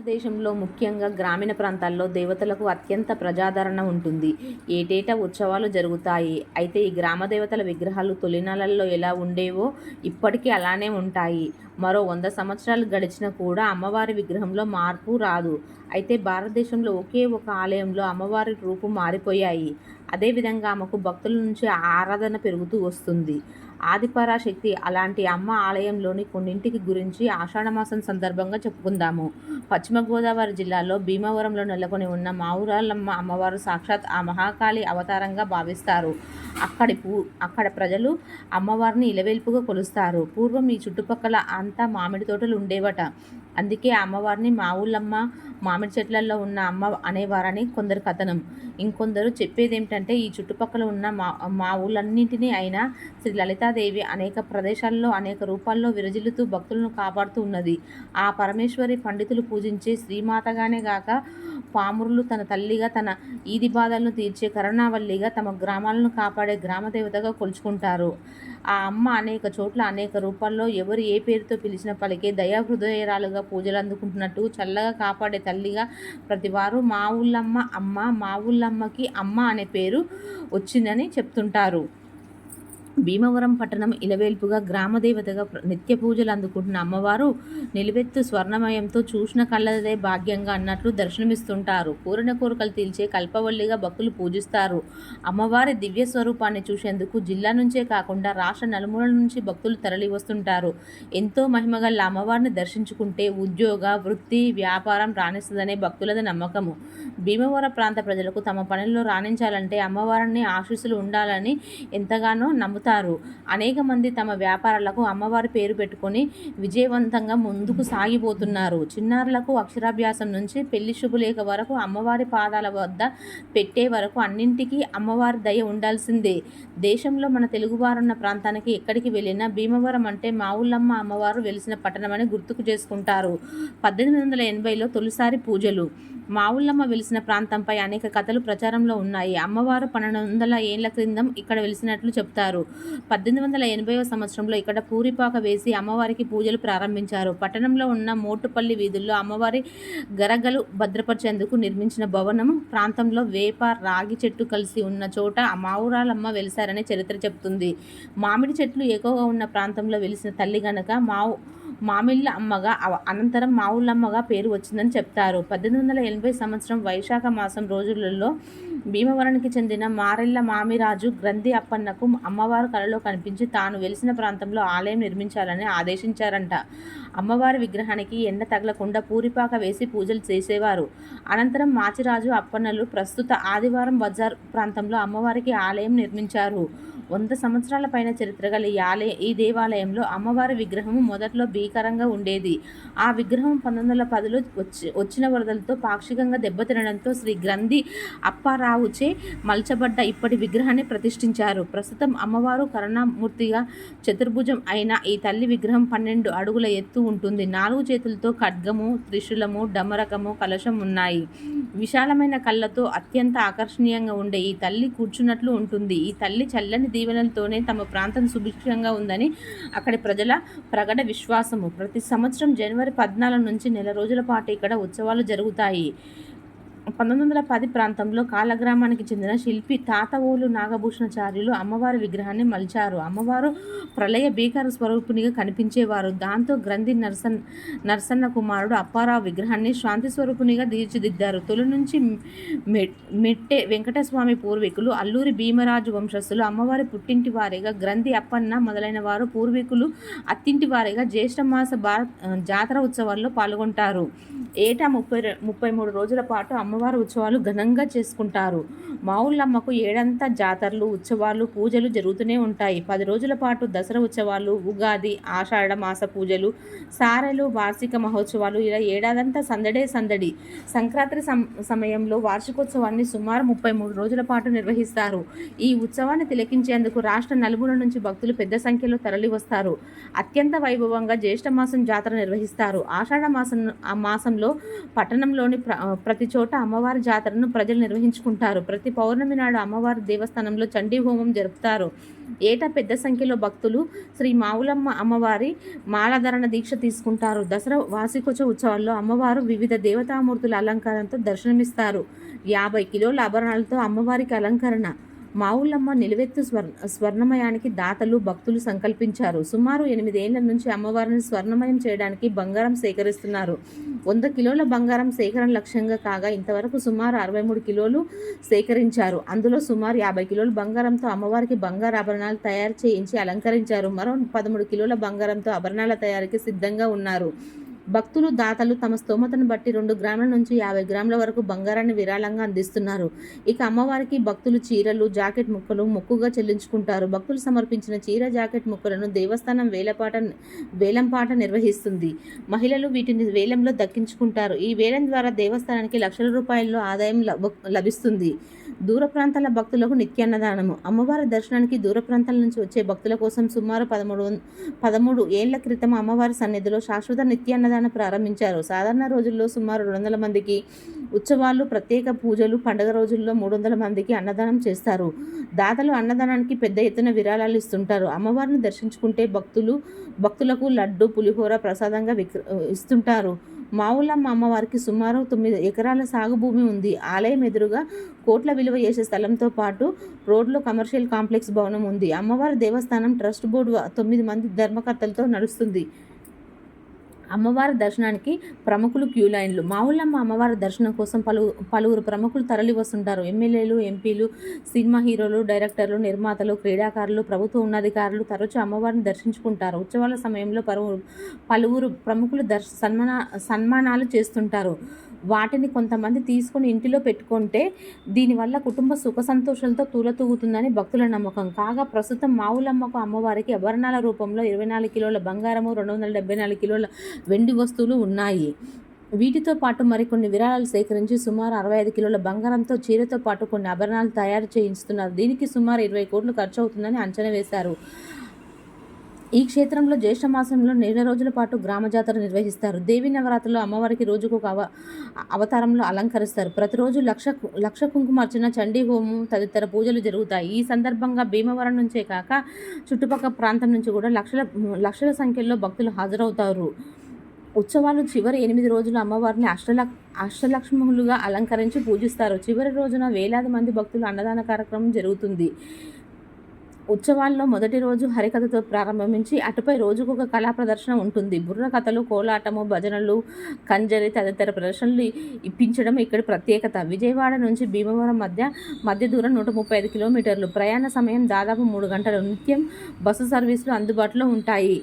భారతదేశంలో ముఖ్యంగా గ్రామీణ ప్రాంతాల్లో దేవతలకు అత్యంత ప్రజాదరణ ఉంటుంది. ఏటేటా ఉత్సవాలు జరుగుతాయి. అయితే ఈ గ్రామ దేవతల విగ్రహాలు తొలినాళ్ళలో ఎలా ఉండేవో ఇప్పటికీ అలానే ఉంటాయి. మరో వంద సంవత్సరాలు గడిచినా కూడా అమ్మవారి విగ్రహంలో మార్పు రాదు. అయితే భారతదేశంలో ఒకే ఒక ఆలయంలో అమ్మవారి రూపు మారిపోయాయి. అదే విధంగా ఆమెకు భక్తుల నుంచి ఆరాధన పెరుగుతూ వస్తుంది. ఆదిపరాశక్తి అలాంటి అమ్మ ఆలయంలోని కొన్నింటికి గురించి ఆషాఢమాసం సందర్భంగా చెప్పుకుందాము. పశ్చిమ గోదావరి జిల్లాలో భీమవరంలో నెలకొని ఉన్న మావురాలమ్మ అమ్మవారు సాక్షాత్ ఆ మహాకాళి అవతారంగా భావిస్తారు. అక్కడి పూ అక్కడ ప్రజలు అమ్మవారిని ఇలవేల్పుగా కొలుస్తారు. పూర్వం ఈ చుట్టుపక్కల అంతా మామిడి తోటలు ఉండేవట. అందుకే ఆ అమ్మవారిని ఊళ్ళమ్మ మామిడి చెట్లలో ఉన్న అమ్మ అనేవారని కొందరి కథనం. ఇంకొందరు చెప్పేదేమిటంటే ఈ చుట్టుపక్కల ఉన్న మా మా ఊళ్ళన్నింటినీ అయినా శ్రీ లలితాదేవి అనేక ప్రదేశాల్లో అనేక రూపాల్లో విరజిల్లుతూ భక్తులను కాపాడుతూ ఉన్నది. ఆ పరమేశ్వరి పండితులు పూజించే శ్రీమాతగానే గాక పామురులు తన తల్లిగా, తన ఈది బాధలను తీర్చే కరుణావల్లిగా, తమ గ్రామాలను కాపాడే గ్రామదేవతగా కొలుచుకుంటారు. ఆ అమ్మ అనేక చోట్ల అనేక రూపాల్లో ఎవరు ఏ పేరుతో పిలిచిన పలికే దయా హృదయరాలుగా పూజలు అందుకుంటున్నట్టు చల్లగా కాపాడే తల్లిగా ప్రతివారు మా ఊళ్ళమ్మ అమ్మ, మా ఊళ్ళమ్మకి అమ్మ అనే పేరు వచ్చిందని చెప్తుంటారు. భీమవరం పట్టణం ఇలవేల్పుగా గ్రామదేవతగా నిత్య పూజలు అందుకుంటున్న అమ్మవారు నిలువెత్తు స్వర్ణమయంతో చూసిన కళ్ళదే భాగ్యంగా అన్నట్లు దర్శనమిస్తుంటారు. కోరిన కోరికలు తీర్చే కల్పవల్లిగా భక్తులు పూజిస్తారు. అమ్మవారి దివ్య స్వరూపాన్ని చూసేందుకు జిల్లా నుంచే కాకుండా రాష్ట్ర నలుమూలల నుంచి భక్తులు తరలివస్తుంటారు. ఎంతో మహిమగల అమ్మవారిని దర్శించుకుంటే ఉద్యోగ, వృత్తి, వ్యాపారం రాణిస్తుందనే భక్తులది నమ్మకము. భీమవరం ప్రాంత ప్రజలకు తమ పనుల్లో రాణించాలంటే అమ్మవారిని ఆశీస్సులు ఉండాలని ఎంతగానో నమ్ము నమ్ముతారు. అనేక మంది తమ వ్యాపారాలకు అమ్మవారి పేరు పెట్టుకొని విజయవంతంగా ముందుకు సాగిపోతున్నారు. చిన్నారులకు అక్షరాభ్యాసం నుంచి పెళ్ళి శుభలేఖ వరకు అమ్మవారి పాదాల వద్ద పెట్టే వరకు అన్నింటికీ అమ్మవారి దయ ఉండాల్సిందే. దేశంలో మన తెలుగువారున్న ప్రాంతానికి ఎక్కడికి వెళ్ళినా భీమవరం అంటే మావులమ్మ అమ్మవారు వెలిసిన పట్టణమని గుర్తుకు చేసుకుంటారు. పద్దెనిమిది వందల ఎనభైలో తొలిసారి పూజలు మావుళ్ళమ్మ వెలిసిన ప్రాంతంపై అనేక కథలు ప్రచారంలో ఉన్నాయి. అమ్మవారు పన్నెండు వందల ఏళ్ళ క్రిందం ఇక్కడ వెలిసినట్లు చెప్తారు పద్దెనిమిది వందల ఎనభైవ సంవత్సరంలో ఇక్కడ పూరిపాక వేసి అమ్మవారికి పూజలు ప్రారంభించారు. పట్టణంలో ఉన్న మోటుపల్లి వీధుల్లో అమ్మవారి గరగలు భద్రపరిచేందుకు నిర్మించిన భవనం ప్రాంతంలో వేప, రాగి చెట్టు కలిసి ఉన్న చోట మావురాలమ్మ వెలిశారని చరిత్ర చెబుతుంది. మామిడి చెట్లు ఎక్కువగా ఉన్న ప్రాంతంలో వెలిసిన తల్లి గనక మావు మామిళ్ళ అమ్మగా అనంతరం మావుళ్ళమ్మగా పేరు వచ్చిందని చెప్తారు. పద్దెనిమిది వందల ఎనభై సంవత్సరం వైశాఖ మాసం రోజులలో భీమవరానికి చెందిన మారెళ్ళ మామిరాజు గ్రంథి అప్పన్నకు అమ్మవారు కలలో కనిపించి తాను వెలిసిన ప్రాంతంలో ఆలయం నిర్మించాలని ఆదేశించారంట. అమ్మవారి విగ్రహానికి ఎండ తగలకుండా పూరిపాక వేసి పూజలు చేసేవారు. అనంతరం మాచిరాజు, అప్పన్నలు ప్రస్తుత ఆదివారం బజార్ ప్రాంతంలో అమ్మవారికి ఆలయం నిర్మించారు. వంద సంవత్సరాల పైన చరిత్ర గల ఈ ఆలయ ఈ దేవాలయంలో అమ్మవారి విగ్రహం మొదట్లో భీకరంగా ఉండేది. ఆ విగ్రహం పంతొమ్మిది వందల పదిలో వచ్చి వచ్చిన వరదలతో పాక్షికంగా దెబ్బతినడంతో శ్రీ గ్రంథి అప్పారావుచే మలచబడ్డ ఇప్పటి విగ్రహాన్ని ప్రతిష్ఠించారు. ప్రస్తుతం అమ్మవారు కరుణామూర్తిగా చతుర్భుజం అయిన ఈ తల్లి విగ్రహం పన్నెండు అడుగుల ఎత్తు ఉంటుంది. నాలుగు చేతులతో ఖడ్గము, త్రిశూలము, డమరకము, కలశం ఉన్నాయి. విశాలమైన కళ్ళతో అత్యంత ఆకర్షణీయంగా ఉండే ఈ తల్లి కూర్చున్నట్లు ఉంటుంది. ఈ తల్లి చల్లని దీవెనలతోనే తమ ప్రాంతం సుభిక్షంగా ఉందని అక్కడి ప్రజల ప్రగడ విశ్వాసము. ప్రతి సంవత్సరం జనవరి పద్నాలుగు నుంచి నెల రోజుల పాటు ఇక్కడ ఉత్సవాలు జరుగుతాయి. పంతొమ్మిది వందల పది ప్రాంతంలో కాలగ్రామానికి చెందిన శిల్పి తాతవోలు నాగభూషణాచార్యులు అమ్మవారి విగ్రహాన్ని మలిచారు. అమ్మవారు ప్రళయ భీకర స్వరూపునిగా కనిపించేవారు. దాంతో గ్రంథి నరసన్ నరసన్న కుమారుడు అప్పారావు విగ్రహాన్ని శాంతి స్వరూపునిగా తీర్చిదిద్దారు. తొలి నుంచి మెట్టే వెంకటస్వామి పూర్వీకులు, అల్లూరి భీమరాజు వంశస్థులు అమ్మవారి పుట్టింటి వారిగా, గ్రంథి అప్పన్న మొదలైన వారు పూర్వీకులు అత్తింటి వారిగా జ్యేష్ఠమాస జాతర ఉత్సవాల్లో పాల్గొంటారు. ఏటా ముప్పై ముప్పై మూడు రోజుల పాటు అమ్మవారి ఉత్సవాలు ఘనంగా చేసుకుంటారు. మావుళ్ళమ్మకు ఏడంతా జాతరలు, ఉత్సవాలు, పూజలు జరుగుతూనే ఉంటాయి. పది రోజుల పాటు దసరా ఉత్సవాలు, ఉగాది, ఆషాఢ మాస పూజలు, సారెలు, వార్షిక మహోత్సవాలు ఇలా ఏడాదంతా సందడే సందడి. సంక్రాంతి సమయంలో వార్షికోత్సవాన్ని సుమారు ముప్పై మూడు రోజుల పాటు నిర్వహిస్తారు. ఈ ఉత్సవాన్ని తిలకించేందుకు రాష్ట్ర నలుమూలల నుంచి భక్తులు పెద్ద సంఖ్యలో తరలివస్తారు. అత్యంత వైభవంగా జ్యేష్ఠమాసం జాతర నిర్వహిస్తారు. ఆషాఢ మాసం మాసంలో పట్టణంలోని ప్రతి చోట అమ్మ అమ్మవారి జాతరను ప్రజలు నిర్వహించుకుంటారు. ప్రతి పౌర్ణమి నాడు అమ్మవారి దేవస్థానంలో చండీ హోమం జరుపుతారు. ఏటా పెద్ద సంఖ్యలో భక్తులు శ్రీ మావులమ్మ అమ్మవారి మాలధరణ దీక్ష తీసుకుంటారు. దసరా వార్షికోత్సవ ఉత్సవాల్లో అమ్మవారు వివిధ దేవతామూర్తుల అలంకారంతో దర్శనమిస్తారు. యాభై కిలోల ఆభరణాలతో అమ్మవారికి అలంకరణ మావులమ్మ నిలువెత్తు స్వర్ స్వర్ణమయానికి దాతలు భక్తులు సంకల్పించారు. సుమారు ఎనిమిదేళ్ళ నుంచి అమ్మవారిని స్వర్ణమయం చేయడానికి బంగారం సేకరిస్తున్నారు. వంద కిలోల బంగారం సేకరణ లక్ష్యంగా కాగా ఇంతవరకు సుమారు అరవై మూడు కిలోలు సేకరించారు. అందులో సుమారు యాభై కిలోల బంగారంతో అమ్మవారికి బంగారు ఆభరణాలు తయారు చేయించి అలంకరించారు. మరో పదమూడు కిలోల బంగారంతో ఆభరణాల తయారీకి సిద్ధంగా ఉన్నారు. భక్తులు దాతలు తమ స్తోమతను బట్టి రెండు గ్రాముల నుంచి యాభై గ్రాముల వరకు బంగారాన్ని విరాళంగా అందిస్తున్నారు. ఇక అమ్మవారికి భక్తులు చీరలు జాకెట్ ముక్కలు మొక్కుగా చెల్లించుకుంటారు. భక్తులు సమర్పించిన చీర జాకెట్ ముక్కలను దేవస్థానం వేలపాట వేలంపాట నిర్వహిస్తుంది. మహిళలు వీటిని వేలంలో దక్కించుకుంటారు. ఈ వేలం ద్వారా దేవస్థానానికి లక్షల రూపాయల్లో ఆదాయం లభ- లభిస్తుంది. దూర ప్రాంతాల భక్తులకు నిత్యాన్నదానము. అమ్మవారి దర్శనానికి దూర ప్రాంతాల నుంచి వచ్చే భక్తుల కోసం సుమారు పదమూడు పదమూడు ఏళ్ళ క్రితం అమ్మవారి సన్నిధిలో శాశ్వత నిత్యాన్నదానం ప్రారంభించారు. సాధారణ రోజుల్లో సుమారు రెండు వందల మందికి ఉత్సవాలు ప్రత్యేక పూజలు పండుగ రోజుల్లో మూడు వందల మందికి అన్నదానం చేస్తారు. దాతలు అన్నదానానికి పెద్ద ఎత్తున విరాళాలు ఇస్తుంటారు. అమ్మవారిని దర్శించుకుంటే భక్తులు భక్తులకు లడ్డు పులిహోర ప్రసాదంగా విక్ర ఇస్తుంటారు. మావులమ్మ అమ్మవారికి సుమారు తొమ్మిది ఎకరాల సాగు భూమి ఉంది. ఆలయం ఎదురుగా కోట్ల విలువ చేసే స్థలంతో పాటు రోడ్లో కమర్షియల్ కాంప్లెక్స్ భవనం ఉంది. అమ్మవారి దేవస్థానం ట్రస్ట్ బోర్డు తొమ్మిది మంది ధర్మకర్తలతో నడుస్తుంది. అమ్మవారి దర్శనానికి ప్రముఖులు క్యూ లైన్లు. మావుళ్ళమ్మ అమ్మవారి దర్శనం కోసం పలు పలువురు ప్రముఖులు తరలి వస్తుంటారు ఎమ్మెల్యేలు ఎంపీలు సినిమా హీరోలు డైరెక్టర్లు నిర్మాతలు క్రీడాకారులు ప్రభుత్వ ఉన్నధికారులు తరచూ అమ్మవారిని దర్శించుకుంటారు. ఉత్సవాల సమయంలో పలువురు పలువురు ప్రముఖులు దర్శ సన్మాన సన్మానాలు చేస్తుంటారు. వాటిని కొంతమంది తీసుకొని ఇంటిలో పెట్టుకుంటే దీనివల్ల కుటుంబ సుఖ సంతోషాలతో తూలతూగుతుందని భక్తుల నమ్మకం. కాగా ప్రస్తుతం మావులమ్మకు అమ్మవారికి అభరణాల రూపంలో ఇరవై నాలుగు కిలోల బంగారము రెండు వందల డెబ్బై నాలుగు కిలోల వెండి వస్తువులు ఉన్నాయి. వీటితో పాటు మరికొన్ని విరాళాలు సేకరించి సుమారు అరవై ఐదు కిలోల బంగారంతో చీరతో పాటు కొన్ని ఆభరణాలు తయారు చేయిస్తున్నారు. దీనికి సుమారు ఇరవై కోట్లు ఖర్చు అవుతుందని అంచనా వేశారు. ఈ క్షేత్రంలో జ్యేష్ఠ మాసంలో నెల రోజుల పాటు గ్రామ జాతర నిర్వహిస్తారు. దేవి నవరాత్రిలో అమ్మవారికి రోజుకు ఒక అవ అవతారంలో అలంకరిస్తారు. ప్రతిరోజు లక్ష లక్ష కుంకుమార్చన చండీ హోమం తదితర పూజలు జరుగుతాయి. ఈ సందర్భంగా భీమవరం నుంచే కాక చుట్టుపక్కల ప్రాంతం నుంచి కూడా లక్షల లక్షల సంఖ్యలో భక్తులు హాజరవుతారు. ఉత్సవాలు చివరి ఎనిమిది రోజులు అమ్మవారిని అష్టలక్ అష్టలక్ష్ములుగా అలంకరించి పూజిస్తారు. చివరి రోజున వేలాది మంది భక్తులు అన్నదాన కార్యక్రమం జరుగుతుంది. ఉత్సవాల్లో మొదటి రోజు హరికథతో ప్రారంభించి అటుపై రోజుకు ఒక కళా ప్రదర్శన ఉంటుంది. బుర్ర కథలు కోలాటము భజనలు కంజరి తదితర ప్రదర్శనలు ఇప్పించడం ఇక్కడ ప్రత్యేకత. విజయవాడ నుంచి భీమవరం మధ్య మధ్య దూరం నూట ముప్పై ఐదు కిలోమీటర్లు. ప్రయాణ సమయం దాదాపు మూడు గంటలు. నిత్యం బస్సు సర్వీసులు అందుబాటులో ఉంటాయి.